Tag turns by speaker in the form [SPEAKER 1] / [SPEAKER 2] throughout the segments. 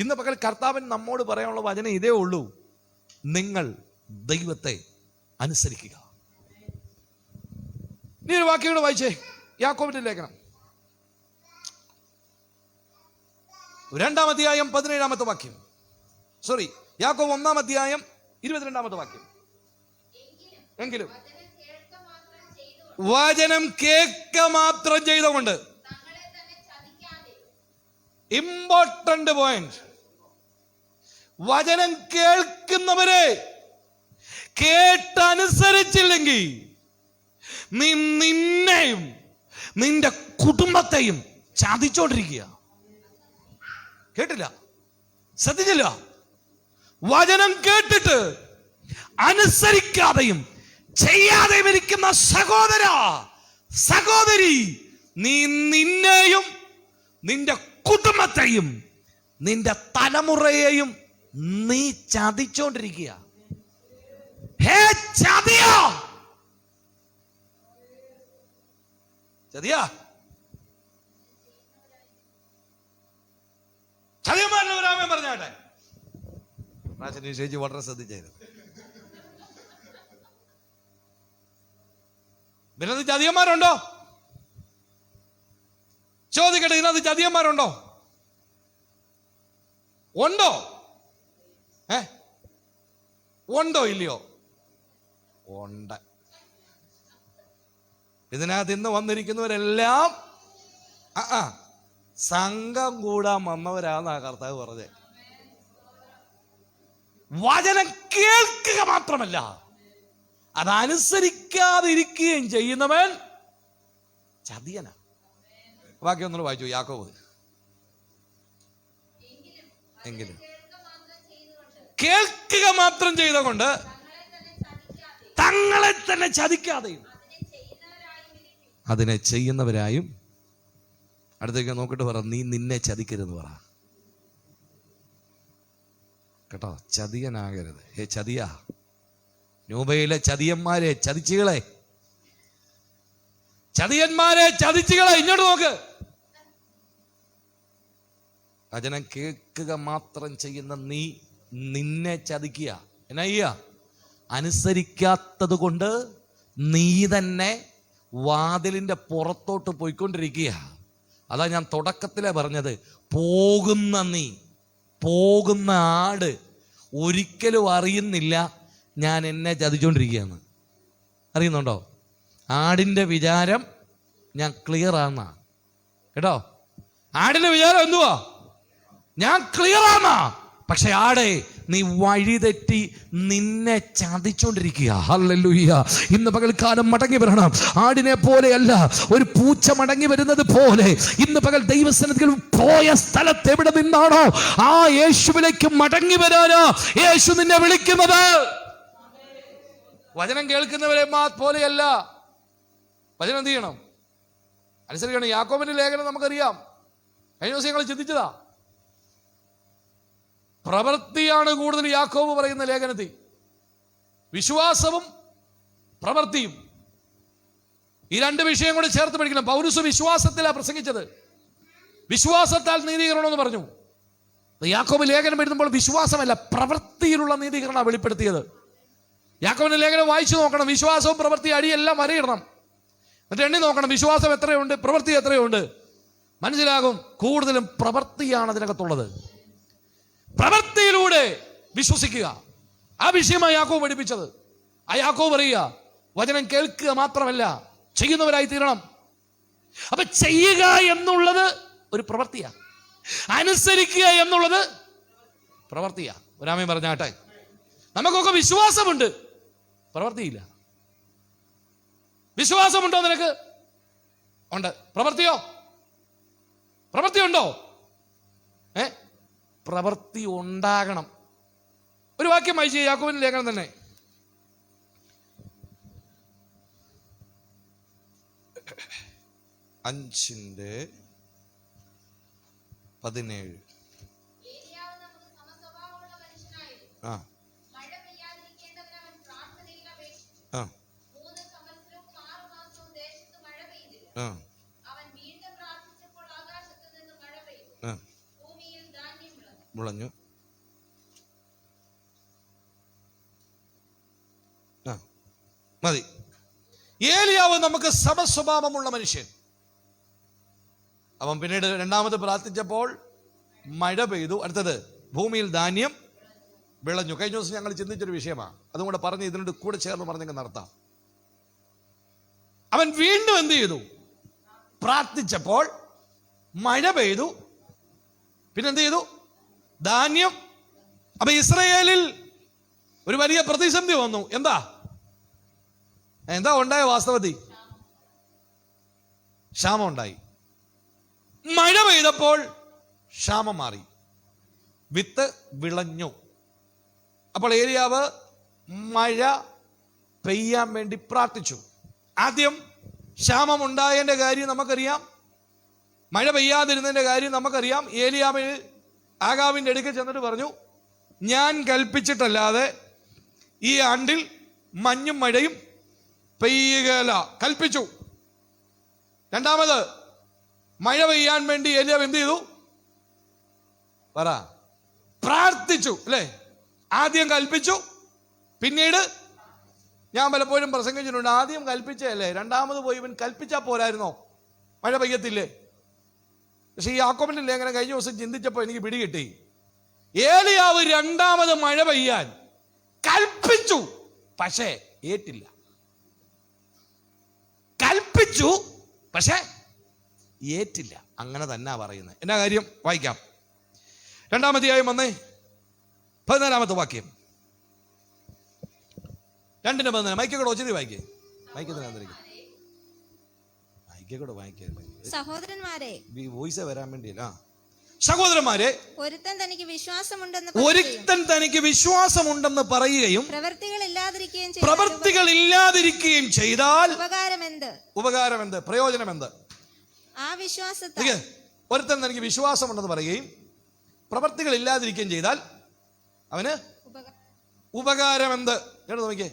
[SPEAKER 1] ഇന്ന് പകൽ കർത്താവൻ നമ്മോട് പറയാനുള്ള വചനം ഇതേ ഉള്ളൂ. നിങ്ങൾ ദൈവത്തെ അനുസരിക്കുക. നീ ഒരു വാക്യം കൂടെ വായിച്ചേ. യാക്കോബിന്റെ ലേഖനം. രണ്ടാം അധ്യായം പതിനേഴാമത്തെ വാക്യം. സോറി യാക്കോബ് ഒന്നാം അധ്യായം ഇരുപത്തിരണ്ടാമത്തെ വാക്യം. എങ്കിലും വചനം കേൾക്ക മാത്രം ചെയ്തുകൊണ്ട് ഇമ്പോർട്ടന്റ് പോയിന്റ് വചനം കേൾക്കുന്നവരെ കേട്ടനുസരിച്ചില്ലെങ്കിൽ നീ നിന്നെയും നിന്റെ കുടുംബത്തെയും ചതിച്ചോണ്ടിരിക്കുക. കേട്ടില്ല? ശ്രദ്ധിച്ചില്ല? വചനം കേട്ടിട്ട് അനുസരിക്കാതെയും ചെയ്യാതെയും ഇരിക്കുന്ന സഹോദര സഹോദരി നീ നിന്നെയും നിന്റെ കുടുംബത്തെയും നിന്റെ തലമുറയെയും നീ ചതിച്ചോണ്ടിരിക്കുക. ഹേ ചതിയോ? ചതിയാ? ചതിയന്മാരുടെ ഒരാമൻ പറഞ്ഞാട്ടെ? പ്രാചീന ചേച്ചി വളരെ ശ്രദ്ധിച്ചായിരുന്നു. ഇതിനകത്ത് ചതിയന്മാരുണ്ടോ? ചോദിക്കട്ടെ ഇതിനകത്ത് ചതിയന്മാരുണ്ടോ? ഉണ്ടോ? ഏ? ഉണ്ടോ ഇല്ലയോ? ഉണ്ട്. ഇതിനകത്ത് ഇന്ന് വന്നിരിക്കുന്നവരെല്ലാം ആ ആ സംഘം കൂടാൻ വന്നവരാന്നാ കർത്താവ് പറഞ്ഞത് വചനം കേൾക്കുക മാത്രമല്ല അതനുസരിക്കാതിരിക്കുകയും ചെയ്യുന്നവൻ ചതിയന. ബാക്കി ഒന്നുകൂടെ വായിച്ചു യാക്കോബ്. എങ്കിലും. കേൾക്കുക മാത്രം ചെയ്തുകൊണ്ട് തങ്ങളെ തന്നെ ചതിക്കാതെയും അതിനെ ചെയ്യുന്നവരായും അടുത്തേക്ക് നോക്കിട്ട് പറ നീ നിന്നെ ചതിക്കരുതെന്ന് പറ. കേട്ടോ ചതിയനാകരുത്. ഏ ചതിയ. രൂപയിലെ ചതിയന്മാരെ ചതിച്ചുകളെ. ചതിയന്മാരെ ചതിച്ചുകളെ. ഇങ്ങോട്ട് നോക്ക്. വചനം കേൾക്കുക മാത്രം ചെയ്യുന്ന നീ നിന്നെ ചതിക്കുക. എന്നാ ചെയ്യ അനുസരിക്കാത്തത് കൊണ്ട് നീ തന്നെ വാതിലിന്റെ പുറത്തോട്ട് പോയിക്കൊണ്ടിരിക്കുക. അതാ ഞാൻ തുടക്കത്തിലെ പറഞ്ഞത്. പോകുന്ന നീ പോകുന്ന ആട് ഒരിക്കലും അറിയുന്നില്ല ഞാൻ എന്നെ ചതിച്ചോണ്ടിരിക്കുകയാണ്. അറിയുന്നുണ്ടോ? ആടിന്റെ വിചാരം ഞാൻ ക്ലിയർ ആണെന്നാ. കേട്ടോ? ആടിന്റെ വിചാരം എന്തുവാ? ഞാൻ ക്ലിയർ ആണെന്നാ. പക്ഷെ ആടെ നീ വഴിതെറ്റി നിന്നെ ചതിച്ചോണ്ടിരിക്കുക. ഹല്ലേലൂയ ഇന്ന് പകൽക്കാലം മടങ്ങി വരണം. ആടിനെ പോലെയല്ല ഒരു പൂച്ച മടങ്ങി വരുന്നത് പോലെ. ഇന്ന് പകൽ ദൈവസ്ഥാനത്തിൽ പോയ സ്ഥലത്ത് എവിടെ നിന്നാണോ ആ യേശുവിലേക്ക് മടങ്ങി വരാനാ യേശു നിന്നെ വിളിക്കുന്നത്. വചനം കേൾക്കുന്നവരെ മാ പോലെയല്ല. വചനം എന്ത് ചെയ്യണം? അനുസരിക്കണം. യാക്കോബിന്റെ ലേഖനം നമുക്കറിയാം. കഴിഞ്ഞ ദിവസം ഞങ്ങൾ ചിന്തിച്ചതാ. പ്രവൃത്തിയാണ് കൂടുതൽ യാക്കോബ് പറയുന്ന ലേഖനത്തിൽ. വിശ്വാസവും പ്രവൃത്തിയും. ഈ രണ്ട് വിഷയം കൂടി ചേർത്ത് പഠിക്കണം പൗരുസ് വിശ്വാസത്തിലാണ് പ്രസംഗിച്ചത്. വിശ്വാസത്താൽ നീതീകരണമെന്ന് പറഞ്ഞു. യാക്കോബ് ലേഖനം എഴുതുമ്പോൾ വിശ്വാസമല്ല പ്രവൃത്തിയിലുള്ള നീതീകരണം വെളിപ്പെടുത്തിയത്. യാക്കോബിന്റെ ലേഖനം വായിച്ചു നോക്കണം. വിശ്വാസവും പ്രവൃത്തി അടിയെല്ലാം വരയിടണം. എന്നിട്ട് എണ്ണി നോക്കണം. വിശ്വാസം എത്രയുണ്ട്? പ്രവൃത്തി എത്രയുണ്ട്? മനസ്സിലാകും. കൂടുതലും പ്രവൃത്തിയാണ് അതിനകത്തുള്ളത്. പ്രവൃത്തിയിലൂടെ വിശ്വസിക്കുക. ആ വിഷയമാണ് യാക്കോവ് പഠിപ്പിച്ചത്. ആ യാക്കോവ് പറയുക വചനം കേൾക്കുക മാത്രമല്ല ചെയ്യുന്നവരായി തീരണം. അപ്പൊ ചെയ്യുക എന്നുള്ളത് ഒരു പ്രവൃത്തിയാ അനുസരിക്കുക എന്നുള്ളത് പ്രവൃത്തിയാ ഒരാമയും പറഞ്ഞാട്ടെ. നമുക്കൊക്കെ വിശ്വാസമുണ്ട്. പ്രവൃത്തിയില്ല വിശ്വാസമുണ്ടോ നിനക്ക്? ഉണ്ട്. പ്രവർത്തിയോ? പ്രവൃത്തി ഉണ്ടോ ഏ പ്രവൃത്തി ഉണ്ടാകണം. ഒരു വാക്യം വായിച്ചു യാക്കോബിന്റെ ലേഖനം തന്നെ. അഞ്ചിന്റെ പതിനേഴ്. ആ.
[SPEAKER 2] മഴ പെയ്യാതിരിക്കേണ്ടതിന് അവൻ പ്രാർത്ഥനയിൽ
[SPEAKER 1] ആ.
[SPEAKER 2] മൂന്ന് സംവത്സരവും ആറ് ദേശത്ത് മഴ പെയ്തില്ല.
[SPEAKER 1] ആ.
[SPEAKER 2] വിളഞ്ഞു
[SPEAKER 1] ആ മതി. ഏലിയാവ് നമുക്ക് സമസ്വഭാവമുള്ള മനുഷ്യൻ. അവൻ പിന്നീട് രണ്ടാമത് പ്രാർത്ഥിച്ചപ്പോൾ മഴ പെയ്തു. അടുത്തത് ഭൂമിയിൽ ധാന്യം വിളഞ്ഞു. കഴിഞ്ഞ ദിവസം ഞങ്ങൾ ചിന്തിച്ചൊരു വിഷയമാണ് അതും കൂടെ പറഞ്ഞ് ഇതിനോട് കൂടെ ചേർന്ന് പറഞ്ഞെങ്കിൽ നടത്താം. അവൻ വീണ്ടും എന്ത് ചെയ്തു? പ്രാർത്ഥിച്ചപ്പോൾ മഴ പെയ്തു. പിന്നെന്ത് ചെയ്തു? ധാന്യം. അപ്പൊ ഇസ്രയേലിൽ ഒരു വലിയ പ്രതിസന്ധി വന്നു. എന്താ? എന്താ ഉണ്ടായ വാസ്തവത്തിൽ? ക്ഷാമം ഉണ്ടായി. മഴ പെയ്തപ്പോൾ ക്ഷാമം മാറി. വിത്ത് വിളഞ്ഞു. അപ്പോൾ ഏരിയാവ് മഴ പെയ്യാൻ വേണ്ടി പ്രാർത്ഥിച്ചു. ആദ്യം ക്ഷാമം ഉണ്ടായതിന്റെ കാര്യം നമുക്കറിയാം. മഴ പെയ്യാതിരുന്നതിന്റെ കാര്യം നമുക്കറിയാം. ഏലിയാവ് ആകാവിന്റെ അടുക്കൽ ചെന്നിട്ട് പറഞ്ഞു ഞാൻ കൽപ്പിച്ചിട്ടല്ലാതെ ഈ ആണ്ടിൽ മഞ്ഞും മഴയും പെയ്യുകയില്ല. കൽപ്പിച്ചു. രണ്ടാമത് മഴ പെയ്യാൻ വേണ്ടി എല്ലാം എന്ത് ചെയ്തു? പറ. പ്രാർത്ഥിച്ചു അല്ലേ? ആദ്യം കൽപ്പിച്ചു പിന്നീട് ഞാൻ പലപ്പോഴും പ്രസംഗിച്ചിട്ടുണ്ട് ആദ്യം കൽപ്പിച്ചല്ലേ രണ്ടാമത് പോയി ഇവൻ കൽപ്പിച്ചാൽ പോരായിരുന്നോ? മഴ പെയ്യത്തില്ലേ? പക്ഷെ ഈ ആക്കോമന്റെ ലേഖനം കഴിഞ്ഞ ദിവസം ചിന്തിച്ചപ്പോൾ എനിക്ക് പിടികിട്ടി. ഏലിയാവ് രണ്ടാമത് മഴ പെയ്യാൻ കൽപ്പിച്ചു. പക്ഷേ ഏറ്റില്ല. കൽപ്പിച്ചു പക്ഷേ ഏറ്റില്ല. അങ്ങനെ തന്നെ പറയുന്നത്. എന്നാ കാര്യം? വായിക്കാം. രണ്ടാമത്തെയായും വന്നേ. പതിനാലാമത്തെ വാക്യം. രണ്ടിന് പതിനാല്. മൈക്കെ ഒച്ചിരി വായിക്കേ. മൈക്കത്തിനകത്തിരിക്കും മൈക്കെ കൂടെ വായിക്കേ
[SPEAKER 3] സഹോദരന്മാരെ
[SPEAKER 1] വോയിസ് വരാൻ വേണ്ടിയല്ല. സഹോദരന്മാരെ
[SPEAKER 3] ഒരുത്തൻ തനിക്ക് വിശ്വാസമുണ്ടെന്ന്
[SPEAKER 1] ഒരുത്തൻ തനിക്ക് വിശ്വാസമുണ്ടെന്ന് പറയുകയും
[SPEAKER 3] പ്രവൃത്തികൾ ഇല്ലാതിരിക്കുകയും ചെയ്താൽ
[SPEAKER 1] പ്രവൃത്തികൾ ഇല്ലാതിരിക്കുകയും ചെയ്താൽ
[SPEAKER 3] ഉപകാരം എന്ത്
[SPEAKER 1] ഉപകാരം എന്ത് പ്രയോജനം എന്ത്
[SPEAKER 3] ആ വിശ്വാസത്തിൽ.
[SPEAKER 1] ഒരുത്തൻ തനിക്ക് വിശ്വാസമുണ്ടെന്ന് പറയുകയും പ്രവൃത്തികൾ ഇല്ലാതിരിക്കുകയും ചെയ്താൽ അവന് ഉപകാരം. എന്ത് കേട്ടോ നോക്കിയേ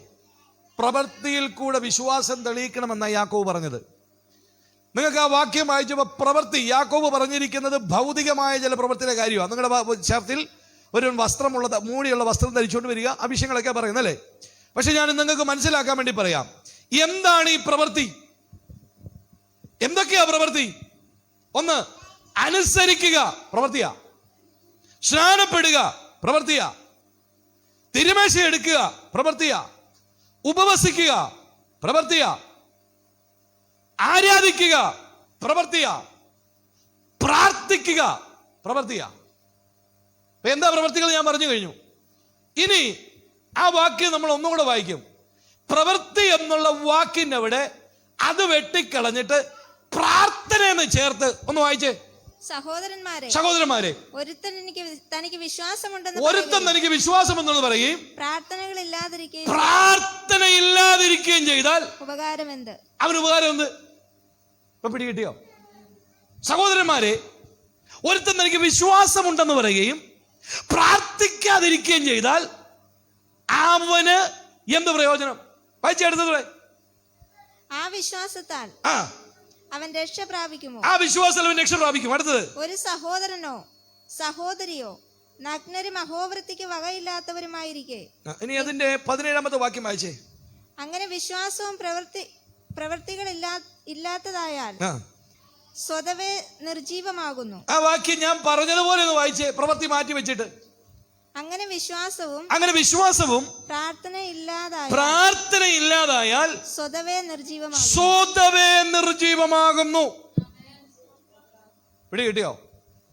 [SPEAKER 1] പ്രവൃത്തിയിൽ കൂടെ വിശ്വാസം തെളിയിക്കണമെന്നാണ് യാക്കോവ് പറഞ്ഞത്. നിങ്ങൾക്ക് ആ വാക്യം വായിച്ചപ്പോൾ പ്രവൃത്തി യാക്കോബ് പറഞ്ഞിരിക്കുന്നത് ഭൗതികമായ ചില പ്രവൃത്തിയുടെ കാര്യമാണ്. നിങ്ങളുടെ വ- ഒരു വസ്ത്രമുള്ള മൂടിയുള്ള വസ്ത്രം ധരിച്ചുകൊണ്ട് വരിക ആ വിഷയങ്ങളൊക്കെ പറയുന്നല്ലേ പക്ഷെ ഞാൻ നിങ്ങൾക്ക് മനസ്സിലാക്കാൻ വേണ്ടി പറയാം. എന്താണ് ഈ പ്രവൃത്തി? എന്തൊക്കെയാ പ്രവൃത്തി? ഒന്ന് അനുസരിക്കുക പ്രവൃത്തിയാ. സ്നാനപ്പെടുക പ്രവൃത്തിയാ. തിരുമേശ എടുക്കുക പ്രവൃത്തിയാ. ഉപവസിക്കുക പ്രവർത്തിയ ആരാധിക്കുക പ്രവർത്തിയ. പ്രാർത്ഥിക്കുക പ്രവർത്തിയ. എന്താ പ്രവർത്തികൾ ഞാൻ പറഞ്ഞു കഴിഞ്ഞു. ഇനി ആ വാക്യം നമ്മൾ ഒന്നുകൂടെ വായിക്കും. പ്രവൃത്തി എന്നുള്ള വാക്കിന്റെ അവിടെ അത് വെട്ടിക്കളഞ്ഞിട്ട് പ്രാർത്ഥന എന്ന് ചേർത്ത് ഒന്ന് വായിച്ചേ.
[SPEAKER 3] സഹോദരന്മാരെ
[SPEAKER 1] സഹോദരന്മാരെ
[SPEAKER 3] ഒരുത്തൻ എനിക്ക് തനിക്ക് വിശ്വാസമുണ്ടെന്ന്
[SPEAKER 1] ഒരുത്തൻ തനിക്ക് വിശ്വാസം എന്നുള്ളത് പറയുകയും
[SPEAKER 3] പ്രാർത്ഥനകൾ ഇല്ലാതിരിക്കുകയും
[SPEAKER 1] പ്രാർത്ഥന ഇല്ലാതിരിക്കുകയും ചെയ്താൽ
[SPEAKER 3] ഉപകാരം എന്ത്
[SPEAKER 1] അവന് ഉപകാരം എന്ത്? ഇപ്പൊ പിടികിട്ടിയോ? സഹോദരന്മാരെ ഒരുത്തൻ തനിക്ക് വിശ്വാസമുണ്ടെന്ന് പറയുകയും പ്രാർത്ഥിക്കാതിരിക്കുകയും ചെയ്താൽ അവന് എന്ത് പ്രയോജനം? വായിച്ചെടുത്തത്
[SPEAKER 3] ആ വിശ്വാസത്താൽ
[SPEAKER 1] ആ.
[SPEAKER 3] അവൻ രക്ഷ പ്രാപിക്കുമോ?
[SPEAKER 1] ആ വിശ്വാസം അവൻ രക്ഷ പ്രാപിക്കും. അടുത്തത്.
[SPEAKER 3] ഒരു സഹോദരനോ സഹോദരിയോ നഗ്നരും അഹോവൃത്തിക്ക് വകയില്ലാത്തവരുമായിരിക്കെ.
[SPEAKER 1] ഇനി അതിന്റെ പതിനേഴാമത്തെ വാക്യം വായിച്ചേ.
[SPEAKER 3] അങ്ങനെ വിശ്വാസവും പ്രവൃത്തി പ്രവൃത്തികൾ ഇല്ലാ ഇല്ലാത്തതായാൽ സ്വതവേ നിർജീവമാകുന്നു.
[SPEAKER 1] ആ വാക്യം ഞാൻ പറഞ്ഞതുപോലെ ഒന്ന് വായിച്ചേ പ്രവൃത്തി മാറ്റി വെച്ചിട്ട്.
[SPEAKER 3] അങ്ങനെ വിശ്വാസവും
[SPEAKER 1] അങ്ങനെ വിശ്വാസവും
[SPEAKER 3] പ്രാർത്ഥന ഇല്ലാതായ
[SPEAKER 1] പ്രാർത്ഥന ഇല്ലാതായാൽ
[SPEAKER 3] സ്വതവേ നിർജീവമാകുന്നു.
[SPEAKER 1] സ്വതവേ നിർജീവമാകുന്നു. പിടി കിട്ടിയോ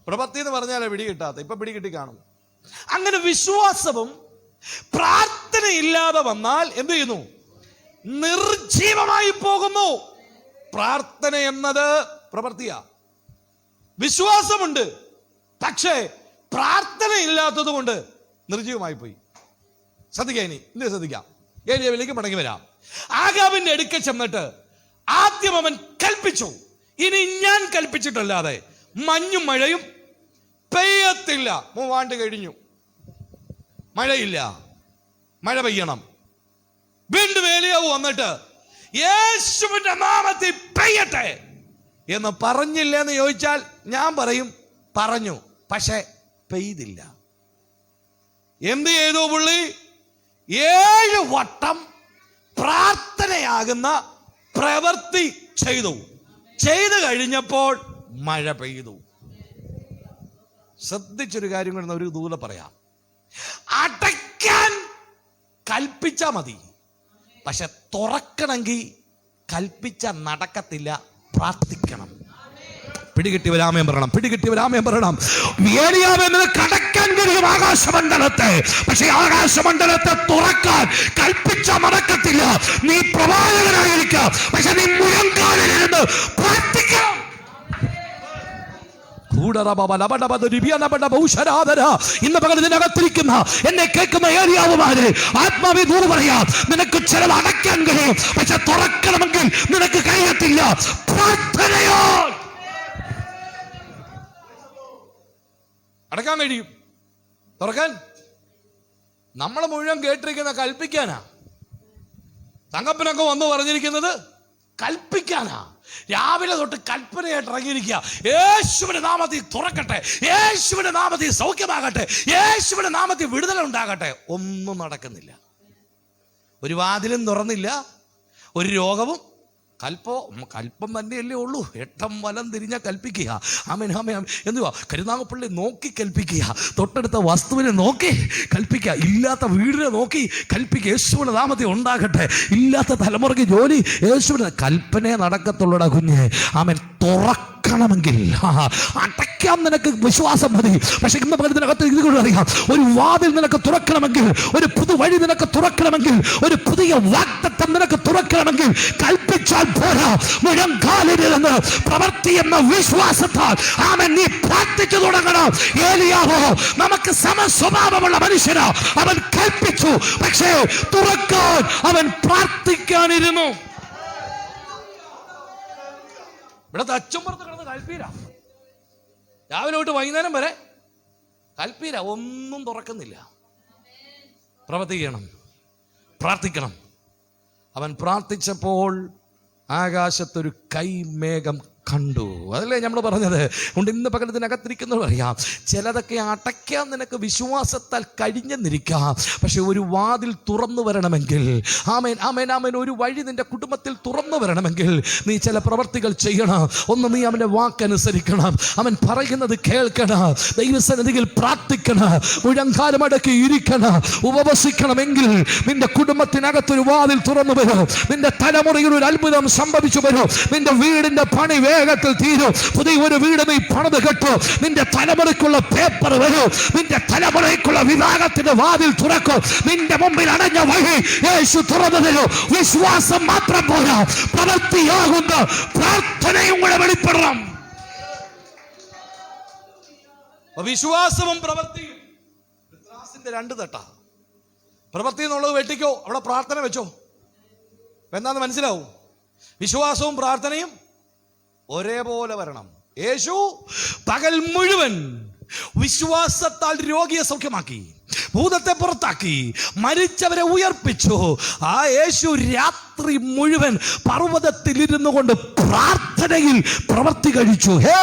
[SPEAKER 1] പ്രവൃത്തി എന്ന് പറഞ്ഞാലേ പിടി കിട്ടാത്ത ഇപ്പൊ പിടി കിട്ടി കാണും അങ്ങനെ വിശ്വാസവും പ്രാർത്ഥന ഇല്ലാതെ വന്നാൽ എന്ത് ചെയ്യുന്നു? നിർജീവമായി പോകുന്നു. പ്രാർത്ഥന എന്നത് പ്രവൃത്തിയാ വിശ്വാസമുണ്ട്. പക്ഷേ പ്രാർത്ഥന ഇല്ലാത്തത് കൊണ്ട് നിർജീവമായി പോയി. ശ്രദ്ധിക്കാം ഇനി. ഇന്ന് ശ്രദ്ധിക്കാം. ഏരിയയിലേക്ക് മടങ്ങി വരാം. ആകാവിന്റെ അടുക്കൽ ചെന്നിട്ട് ആദ്യം അവൻ കൽപ്പിച്ചു. ഇനി ഞാൻ കൽപ്പിച്ചിട്ടല്ലാതെ മഞ്ഞും മഴയും പെയ്യത്തില്ല. മൂവാണ്ട് കഴിഞ്ഞു. മഴയില്ല. മഴ പെയ്യണം. വീണ്ടും ഏലിയാവ് വന്നിട്ട് യേശുവിന്റെ നാമത്തിൽ പെയ്യട്ടെ എന്ന് പറഞ്ഞില്ല എന്ന് ചോദിച്ചാൽ ഞാൻ പറയും പറഞ്ഞു പക്ഷേ പെയ്തില്ല. എന്ത് ചെയ്തു പുള്ളി? ഏഴ് വട്ടം പ്രാർത്ഥനയാകുന്ന പ്രവൃത്തി ചെയ്തു. ചെയ്തു കഴിഞ്ഞപ്പോൾ മഴ പെയ്തു. ശ്രദ്ധിച്ചൊരു കാര്യം കൂടെ ഒരു ദൂരെ പറയാം. അടയ്ക്കാൻ കൽപ്പിച്ച മതി. പക്ഷെ തുറക്കണമെങ്കിൽ കൽപ്പിച്ച നടക്കത്തില്ല പ്രാർത്ഥിക്കണം. പിടികിട്ടിയവരാമയം പറയണം പിടികിട്ടിയവരാമയം പറയണം. ഏലിയാവെന്നത് കടക്കാൻ കഴിയും ആകാശമണ്ഡലത്തെ. പക്ഷെ ആകാശമണ്ഡലത്തെ തുറക്കാൻ കൽപ്പിച്ച മടക്കത്തില്ല നീ പ്രവാചകനായിരിക്കാം. പക്ഷെ നീ മുഴങ്കാലിരുന്ന് പ്രാർത്ഥിക്കണം. ഇന്ന് പകൽ ഇതിനകത്തിരിക്കുന്ന എന്നെ കേൾക്കുന്ന ഏരിയാവുമാരെ ആത്മാവി ദൂര് പറയാം. നിനക്ക് ചിലത് അടയ്ക്കാൻ കഴിയും പക്ഷെ തുറക്കണമെങ്കിൽ നിനക്ക് കഴിയത്തില്ല. പ്രാർത്ഥനയോ? അടക്കാൻ കഴിയും. തുറക്കാൻ? നമ്മൾ മുഴുവൻ കേട്ടിരിക്കുന്ന കൽപ്പിക്കാനാ. തങ്കപ്പനൊക്കെ വന്ന് പറഞ്ഞിരിക്കുന്നത് കൽപ്പിക്കാനാ. രാവിലെ തൊട്ട് കൽപ്പനയായിട്ട് ഇറങ്ങിയിരിക്കുക. യേശുവിന്റെ നാമത്തിൽ തുറക്കട്ടെ. യേശുവിന്റെ നാമത്തിൽ സൗഖ്യമാകട്ടെ. യേശുവിന്റെ നാമത്തിൽ വിടുതൽ ഉണ്ടാകട്ടെ. ഒന്നും നടക്കുന്നില്ല. ഒരു വാതിലും തുറന്നില്ല. ഒരു രോഗവും കൽപ്പോ കൽപ്പം തന്നെയല്ലേ ഉള്ളൂ. എട്ടം വലം തിരിഞ്ഞ കൽപ്പിക്കുക. ആമേൻ ആമേൻ എന്തുവാ? കരുനാഗപ്പള്ളി നോക്കി കൽപ്പിക്കുക. തൊട്ടടുത്ത വസ്തുവിനെ നോക്കി കൽപ്പിക്കുക. ഇല്ലാത്ത വീടിനെ നോക്കി കൽപ്പിക്കുക. യേശുവിന്റെ നാമത്തെ ഉണ്ടാകട്ടെ. ഇല്ലാത്ത തലമുറയ്ക്ക് ജോലി യേശുവിന് കൽപ്പനയെ നടക്കത്തുള്ളടാ കുഞ്ഞെ. ആമൻ. തുറക്കണമെങ്കിൽ. അടയ്ക്കാൻ അടയ്ക്കാം നിനക്ക് വിശ്വാസം മതി. പക്ഷെ ഇന്ന് ഇതിനകത്ത് ഇത് അറിയാം. ഒരു വാതിൽ നിനക്ക് തുറക്കണമെങ്കിൽ ഒരു പുതുവഴി നിനക്ക് തുറക്കണമെങ്കിൽ ഒരു പുതിയ വാഗ്ദത്തം നിനക്ക് തുറക്കണമെങ്കിൽ കൽപ്പിച്ചാൽ പോരാ. മുഴങ്കാലിരുന്ന് പ്രവർത്തി എന്ന വിശ്വാസത്താൽ ആമൻ നീ പ്രാർത്ഥിച്ചു തുടങ്ങണം. ഏലിയാവോ നമുക്ക് സമസ്വഭാവമുള്ള മനുഷ്യനാ. അവൻ കൽപ്പിച്ചു പക്ഷേ തുറക്കാൻ അവൻ പ്രാർത്ഥിക്കാനിരുന്നു. ഇവിടെ തച്ചുമ്പുറത്ത് കിടന്ന് കൽപ്പീര. രാവിലെ തൊട്ട് വൈകുന്നേരം വരെ കൽപ്പീര. ഒന്നും തുറക്കുന്നില്ല. പ്രവർത്തിക്കണം. പ്രാർത്ഥിക്കണം. അവൻ പ്രാർത്ഥിച്ചപ്പോൾ ആകാശത്തൊരു കൈമേഘം കണ്ടു. അതല്ലേ നമ്മൾ പറഞ്ഞത്? കൊണ്ട് ഇന്ന് പകലത്തിനകത്തിരിക്കുന്നവർ അറിയാം. ചിലതൊക്കെ അടയ്ക്കാൻ നിനക്ക് വിശ്വാസത്താൽ കഴിഞ്ഞെന്നിരിക്കാം. പക്ഷെ ഒരു വാതിൽ തുറന്നു വരണമെങ്കിൽ ആമേൻ ആമേൻ ആമേൻ. ഒരു വഴി നിന്റെ കുടുംബത്തിൽ തുറന്നു വരണമെങ്കിൽ നീ ചില പ്രവർത്തികൾ ചെയ്യണം. ഒന്ന് നീ അവന്റെ വാക്കനുസരിക്കണം. അവൻ പറയുന്നത് കേൾക്കണം. ദൈവസന്നിധിയിൽ പ്രാർത്ഥിക്കണം. മുഴങ്കാലമടക്കി ഇരിക്കണം. ഉപവസിക്കണമെങ്കിൽ നിന്റെ കുടുംബത്തിനകത്തൊരു വാതിൽ തുറന്നു വരും. നിന്റെ തലമുറയിൽ ഒരു അത്ഭുതം സംഭവിച്ചു വരും. നിന്റെ വീടിന്റെ പണി വേഗത്തിൽ തീരും. പുതിയ ഒരു വീട് നീ പണിത് കെട്ടും. നിന്റെ തലമുറയ്ക്കുള്ള പേപ്പർ വരും. നിന്റെ തലമുറയ്ക്കുള്ള വിവാഹത്തിന്റെ വാതിൽ തുറക്കും. നിന്റെ മുമ്പിൽ അടഞ്ഞ വഴി യേശു തുറന്നു തരും. വിശ്വാസം മാത്രം പോരാ. പ്രവൃത്തിയാകുന്ന. പ്രാർത്ഥനയും കൂടെ വെളിപ്പെടണം. വിശ്വാസവും പ്രവൃത്തിയും. രണ്ട് തട്ട. പ്രവൃത്തി എന്നുള്ളത് വെട്ടിക്കോ. അവിടെ പ്രാർത്ഥന വെച്ചോ. എന്താന്ന് മനസ്സിലാവും? വിശ്വാസവും പ്രാർത്ഥനയും ഒരേപോലെ വരണം. യേശു പകൽ മുഴുവൻ വിശ്വാസത്താൽ രോഗിയെ സൗഖ്യമാക്കി ഭൂതത്തെ പുറത്താക്കി മരിച്ചവരെ ഉയർപ്പിച്ചു. ആ യേശു രാത്രി മുഴുവൻ പർവതത്തിൽ കൊണ്ട് പ്രാർത്ഥനയിൽ പ്രവർത്തി കഴിച്ചു. ഹേ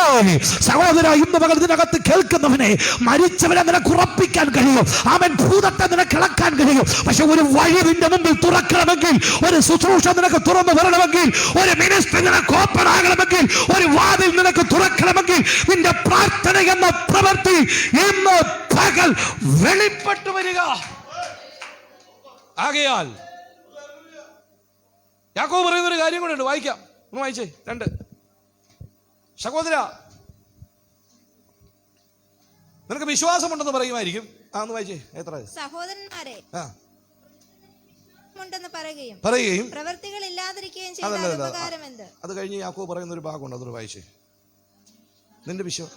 [SPEAKER 1] സഹോദര ഇന്ന് പകൽ ഇതിനകത്ത് കേൾക്കുന്നവനെ മരിച്ചവനെ നിനക്ക് ഉറപ്പിക്കാൻ കഴിയും. അവൻ ഭൂതത്തെ നിനക്ക് ഇളക്കാൻ കഴിയും. പക്ഷെ ഒരു വഴി നിന്റെ മുമ്പിൽ തുറക്കണമെങ്കിൽ ഒരു ശുശ്രൂഷ നിനക്ക് തുറന്നു വരണമെങ്കിൽ ഒരു മിനിസ്റ്റർ നിനക്ക് ഓപ്പൺ ആകണമെങ്കിൽ ഒരു വാതിൽ നിനക്ക് തുറക്കണമെങ്കിൽ നിന്റെ പ്രാർത്ഥന എന്ന പ്രവൃത്തി ഇന്ന് പകൽ വെളിപ്പെട്ടു വരിക. ആകയാൽ യാക്കോബ് പറയുന്ന ഒരു കാര്യം കൂടെ ഉണ്ട് വായിക്കാം. ഒന്ന് വായിച്ചേ. രണ്ട്. സഹോദര നിനക്ക് വിശ്വാസമുണ്ടെന്ന് പറയുമായിരിക്കും. ആ ഒന്ന് വായിച്ചേ. എത്ര?
[SPEAKER 3] സഹോദരന്മാരെ പറയുകയും
[SPEAKER 1] പറയുകയും
[SPEAKER 3] പ്രവർത്തികൾ ഇല്ലാതിരിക്കുകയും എന്ത്?
[SPEAKER 1] അത് കഴിഞ്ഞ് യാക്കോ പറയുന്ന ഒരു ഭാഗമുണ്ട്. അതൊരു വായിച്ചേ. നിന്റെ വിശ്വ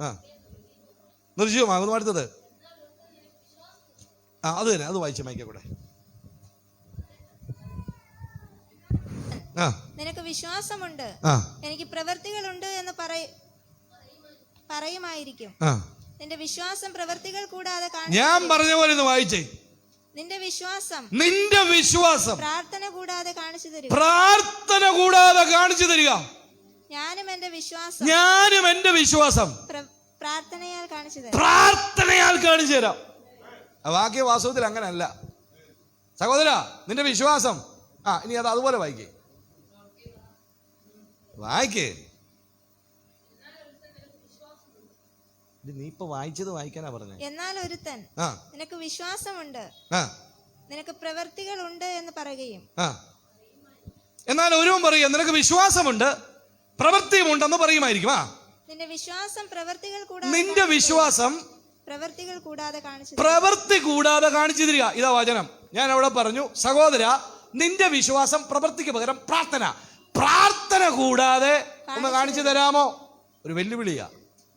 [SPEAKER 1] ആ. നിർജീവമാകുന്നു അടുത്തത് ആ അത് തന്നെ. അത് വായിച്ച മൈക്കെ കൂടെ ആ
[SPEAKER 3] നിനക്ക് വിശ്വാസമുണ്ട്. എനിക്ക് പ്രവൃത്തികളുണ്ട് എന്ന് പറയ പറയുമായിരിക്കും. നിന്റെ വിശ്വാസം പ്രവൃത്തികൾ കൂടാതെ
[SPEAKER 1] ഞാൻ പറഞ്ഞ പോലെ വായിച്ചേ.
[SPEAKER 3] നിന്റെ വിശ്വാസം.
[SPEAKER 1] നിന്റെ വിശ്വാസം.
[SPEAKER 3] പ്രാർത്ഥന കൂടാതെ കാണിച്ചു തരിക.
[SPEAKER 1] പ്രാർത്ഥന കൂടാതെ കാണിച്ചു തരിക.
[SPEAKER 3] ഞാനും എന്റെ വിശ്വാസം.
[SPEAKER 1] ഞാനും എന്റെ വിശ്വാസം.
[SPEAKER 3] പ്രാർത്ഥനയാൽ കാണിച്ചു തരാം.
[SPEAKER 1] പ്രാർത്ഥനയാൽ കാണിച്ചു തരാം. വാക്യ വാസ്തവത്തിൽ അങ്ങനല്ല. സഹോദര നിന്റെ വിശ്വാസം. ആ ഇനി അത് അതുപോലെ വായിക്കേ. വായിക്കേ. നീ ഇപ്പൊ വായിച്ചത് വായിക്കാനാ പറഞ്ഞ.
[SPEAKER 3] എന്നാൽ ഒരുത്തൻ നിനക്ക് വിശ്വാസമുണ്ട്.
[SPEAKER 1] ആ.
[SPEAKER 3] നിനക്ക് പ്രവർത്തികൾ ഉണ്ട് എന്ന് പറയുകയും
[SPEAKER 1] ആ. എന്നാൽ ഒരുവൻ പറയും നിനക്ക് വിശ്വാസമുണ്ട് പ്രവൃത്തിയുമുണ്ടെന്ന് പറയുമായിരിക്കും. ആ.
[SPEAKER 3] നിന്റെ വിശ്വാസം പ്രവൃത്തികൾ കൂടാതെ
[SPEAKER 1] നിന്റെ വിശ്വാസം
[SPEAKER 3] പ്രവൃത്തികൾ കൂടാതെ കാണിച്ചു
[SPEAKER 1] പ്രവൃത്തി കൂടാതെ കാണിച്ചു തരിക. ഇതാ വചനം. ഞാൻ അവിടെ പറഞ്ഞു സഹോദര നിന്റെ വിശ്വാസം പ്രവൃത്തിക്ക് പകരം പ്രാർത്ഥന. പ്രാർത്ഥന കൂടാതെ ഒന്ന് കാണിച്ചു തരാമോ? ഒരു വെല്ലുവിളിയാ.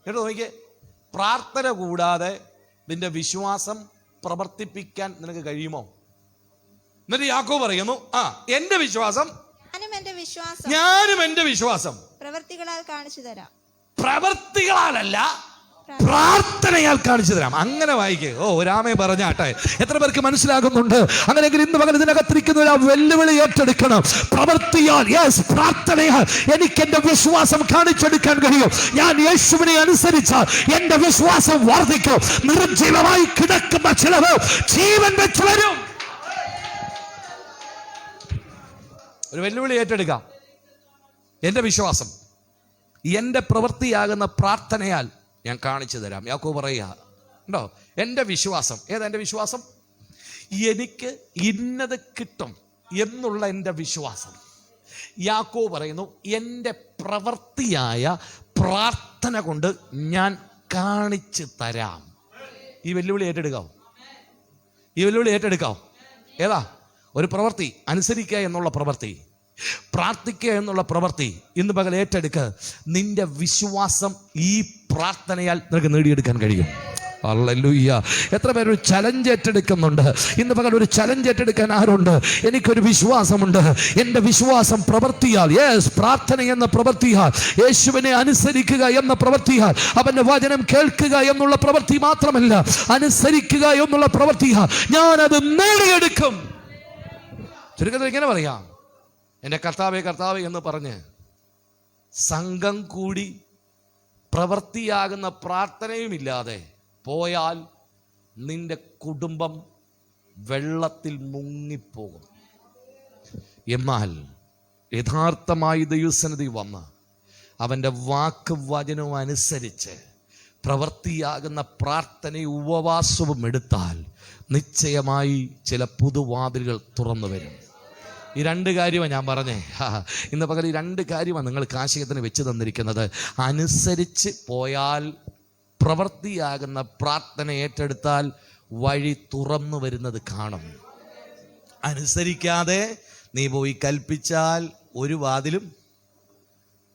[SPEAKER 1] കേട്ടോ നോക്കിയേ പ്രാർത്ഥന കൂടാതെ നിന്റെ വിശ്വാസം പ്രവർത്തിപ്പിക്കാൻ നിനക്ക് കഴിയുമോ? എന്നിട്ട് യാക്കോ പറയുന്നു ആ എന്റെ വിശ്വാസം
[SPEAKER 3] ഞാനും എന്റെ വിശ്വാസം പ്രവർത്തികളാൽ കാണിച്ചു തരാം.
[SPEAKER 1] പ്രവർത്തികളാലല്ല പ്രാർത്ഥനയാൽ കാണിച്ചു തരാം. അങ്ങനെ വായിക്കേ. ഓ രാമേ പറഞ്ഞാട്ടെ എത്ര പേർക്ക് മനസ്സിലാകുന്നുണ്ട്? അങ്ങനെയെങ്കിൽ ഇന്ന് പകൽ ഇതിനകത്തിരിക്കുന്ന ഒരു വെല്ലുവിളി ഏറ്റെടുക്കണം. പ്രവർത്തിയാൽ യെസ് പ്രാർത്ഥനയാൽ എനിക്ക് എന്റെ വിശ്വാസം കാണിച്ചെടുക്കാൻ കഴിയും. ഞാൻ യേശുവിനെ അനുസരിച്ചാൽ എന്റെ വിശ്വാസം വർദ്ധിക്കും. നിർജീവമായി കിടക്കുന്ന ചിലവ് ജീവൻ വെച്ചു വരും. ഒരു വെല്ലുവിളി ഏറ്റെടുക്കാം. എന്റെ വിശ്വാസം എന്റെ പ്രവൃത്തിയാകുന്ന പ്രാർത്ഥനയാൽ ഞാൻ കാണിച്ചു തരാം. യാക്കോ പറയുക ഉണ്ടോ? എന്റെ വിശ്വാസം. ഏതാ എന്റെ വിശ്വാസം? എനിക്ക് ഇന്നത് കിട്ടും എന്നുള്ള എന്റെ വിശ്വാസം. യാക്കോ പറയുന്നു എന്റെ പ്രവൃത്തിയായ പ്രാർത്ഥന കൊണ്ട് ഞാൻ കാണിച്ചു തരാം. ഈ വെല്ലുവിളി ഏറ്റെടുക്കാവും? ഈ വെല്ലുവിളി ഏറ്റെടുക്കാവും? ഏതാ? ഒരു പ്രവൃത്തി അനുസരിക്കുക എന്നുള്ള പ്രവൃത്തി പ്രാർത്ഥിക്കുക എന്നുള്ള പ്രവൃത്തി. ഇന്ന് പകൽ ഏറ്റെടുക്കുക നിന്റെ വിശ്വാസം ഈ പ്രാർത്ഥനയാൽ നിനക്ക് നേടിയെടുക്കാൻ കഴിയും. അല്ലൂയ്യ എത്ര പേരൊരു ചലഞ്ച് ഏറ്റെടുക്കുന്നുണ്ട്. ഇന്ന് പകൽ ഒരു ചലഞ്ച് ഏറ്റെടുക്കാൻ ആരുണ്ട്? എനിക്കൊരു വിശ്വാസമുണ്ട്. എന്റെ വിശ്വാസം പ്രവർത്തിയാൽ യേസ് പ്രാർത്ഥന എന്ന പ്രവർത്തിയാൽ യേശുവിനെ അനുസരിക്കുക എന്ന പ്രവർത്തിയാൽ അവന്റെ വചനം കേൾക്കുക എന്നുള്ള പ്രവൃത്തി മാത്രമല്ല അനുസരിക്കുക എന്നുള്ള പ്രവൃത്തിയാൽ ഞാനത് നേടിയെടുക്കും. ചുരുക്കത്തിൽ ഇങ്ങനെ പറയാം. എന്റെ കർത്താവെ കർത്താവെ എന്ന് പറഞ്ഞ് സംഘം കൂടി പ്രവൃത്തിയാകുന്ന പ്രാർത്ഥനയുമില്ലാതെ പോയാൽ നിന്റെ കുടുംബം വെള്ളത്തിൽ മുങ്ങിപ്പോകും. എന്നാൽ യഥാർത്ഥമായി ദൈവസന്നിധി വന്ന് അവന്റെ വാക്ക് വചനവും അനുസരിച്ച് പ്രവൃത്തിയാകുന്ന പ്രാർത്ഥനയും ഉപവാസവും എടുത്താൽ നിശ്ചയമായി ചില പുതുവാതിലുകൾ തുറന്നു വരും. ഈ രണ്ട് കാര്യമാണ് ഞാൻ പറഞ്ഞേ. ഇന്ന് പകൽ ഈ രണ്ട് കാര്യമാണ് നിങ്ങൾ കാശികത്തിന് വെച്ച് തന്നിരിക്കുന്നത്. അനുസരിച്ച് പോയാൽ പ്രവൃത്തിയാകുന്ന പ്രാർത്ഥന ഏറ്റെടുത്താൽ വഴി തുറന്നു വരുന്നത് കാണും. അനുസരിക്കാതെ നീ പോയി കൽപ്പിച്ചാൽ ഒരു വാതിലും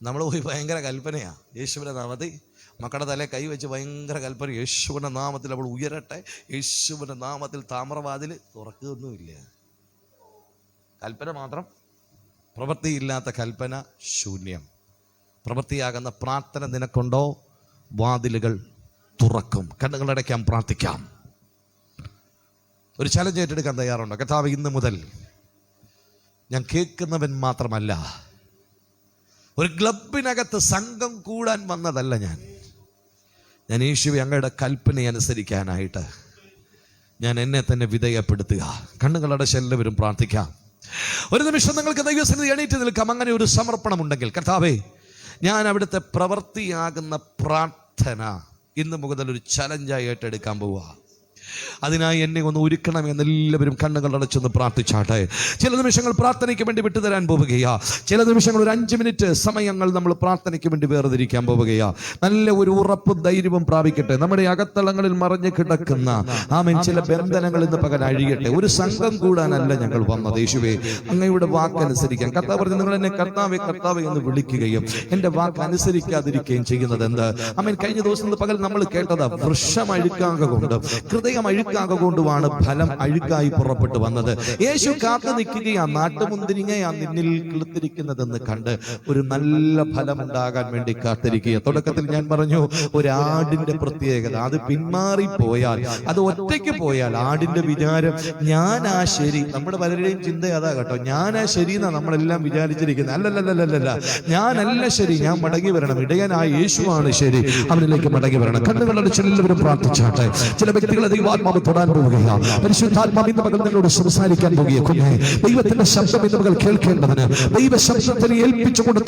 [SPEAKER 1] നമ്മൾ പോയി ഭയങ്കര കൽപ്പനയാണ് യേശുവിനെ നാമത്തിൽ മക്കളുടെ തലേ കൈ വെച്ച് ഭയങ്കര കൽപ്പന യേശുവിന്റെ നാമത്തിൽ അവൾ ഉയരട്ടെ. യേശുവിന്റെ നാമത്തിൽ താമ്രവാതിൽ തുറക്കുകയൊന്നുമില്ല. കൽപ്പന മാത്രം? പ്രവൃത്തിയില്ലാത്ത കൽപ്പന ശൂന്യം. പ്രവൃത്തിയാകുന്ന പ്രാർത്ഥന നിനക്കുണ്ടോ? വാതിലുകൾ തുറക്കും. കണ്ണുകളടയ്ക്കാം പ്രാർത്ഥിക്കാം. ഒരു ചലഞ്ച് ഏറ്റെടുക്കാൻ തയ്യാറുണ്ടോ? കഥാവ് ഇന്ന് മുതൽ ഞാൻ കേൾക്കുന്നവൻ മാത്രമല്ല ഒരു ക്ലബിനകത്ത് സംഘം കൂടാൻ വന്നതല്ല ഞാൻ. ഞാൻ യേശുവെ അങ്ങയുടെ കൽപ്പന അനുസരിക്കാനായിട്ട് ഞാൻ എന്നെ തന്നെ വിധേയപ്പെടുത്തുക. കണ്ണുകളടച്ച് എല്ലാവരും പ്രാർത്ഥിക്കാം. ഒരു നിമിഷം നിങ്ങൾക്ക് ദൈവസന്നിധി എണീറ്റ് നിൽക്കാം. അങ്ങനെ ഒരു സമർപ്പണം ഉണ്ടെങ്കിൽ കർത്താവേ ഞാൻ അവിടുത്തെ പ്രവൃത്തിയാകുന്ന പ്രാർത്ഥന ഇന്ന് മുതൽ ഒരു ചലഞ്ചായി ഏറ്റെടുക്കാൻ പോവുക. അതിനായി എന്നെ ഒന്ന് ഒരുക്കണം എന്നെല്ലാവരും കണ്ണുകൾ അടച്ചൊന്ന് പ്രാർത്ഥിച്ചാട്ടെ. ചില നിമിഷങ്ങൾ പ്രാർത്ഥനയ്ക്ക് വേണ്ടി വിട്ടുതരാൻ പോവുകയാ. ചില നിമിഷങ്ങൾ ഒരു അഞ്ച് മിനിറ്റ് സമയങ്ങൾ നമ്മൾ പ്രാർത്ഥനയ്ക്ക് വേണ്ടി വേർതിരിക്കാൻ പോവുകയാ. നല്ല ഒരു ഉറപ്പും ധൈര്യവും പ്രാപിക്കട്ടെ. നമ്മുടെ അകത്തളങ്ങളിൽ മറഞ്ഞു കിടക്കുന്ന ആമൻ. ചില ബന്ധനങ്ങൾ ഇന്ന് പകൽ അഴിയട്ടെ. ഒരു സംഘം കൂടാനല്ല ഞങ്ങൾ വന്ന യേശുവേ അങ്ങയുടെ വാക്ക് അനുസരിക്കാൻ. കർത്താവ് പറഞ്ഞു നിങ്ങൾ എന്നെ കർത്താവെ കർത്താവെ എന്ന് വിളിക്കുകയും എന്റെ വാക്ക് അനുസരിക്കാതിരിക്കുകയും ചെയ്യുന്നത് എന്ത്? അമ്മൻ കഴിഞ്ഞ ദിവസം പകൽ നമ്മൾ കേട്ടത് വൃക്ഷം അഴുക്കാക കൊണ്ട് ഹൃദയം അഴുക്കാകൊണ്ടുമാണ് ഫലം അഴുക്കായി പുറപ്പെട്ടു വന്നത്. യേശു കാത്തു നിൽക്കുകയാ നാട്ടുമുന്തിരിങ്ങയാ നിന്നിൽ കിളുത്തിരിക്കുന്നതെന്ന് കണ്ട് ഒരു നല്ല ഫലം ഉണ്ടാകാൻ വേണ്ടി കാത്തിരിക്കുക തുടക്കത്തിൽ ഞാൻ പറഞ്ഞു ഒരു ആടിന്റെ പ്രത്യേകത അത് പിന്മാറിപ്പോയാൽ അത് ഒറ്റയ്ക്ക് പോയാൽ ആടിന്റെ വിചാരം ഞാനാ ശരി. നമ്മുടെ പലരുടെയും ചിന്ത അതാ കേട്ടോ ഞാനാ ശരി എന്നാ നമ്മളെല്ലാം വിചാരിച്ചിരിക്കുന്നത്. അല്ലല്ലല്ലല്ല ഞാനല്ല ശരി ഞാൻ മടങ്ങി വരണം. ഇടയനായ യേശുവാണ് ശരി അവനിലേക്ക് മടങ്ങി വരണം. കണ്ണുകളുടെ എല്ലാവരും പ്രാർത്ഥിച്ചാട്ടെ. ചില വ്യക്തികളെ ദൈവാത്മാവ് തൊടാൻ പോവുകയാണ്. പരിശുദ്ധാത്മാവ് ഇന്ന് മകൾ നിങ്ങളോട് സംസാരിക്കാൻ പോവുകയെ ദൈവത്തിന്റെ ശബ്ദം ഇന്ന് മകൾ കേൾക്കേണ്ടതിന് ദൈവ ശബ്ദത്തിന് ഏൽപ്പിച്ചുകൊണ്ട്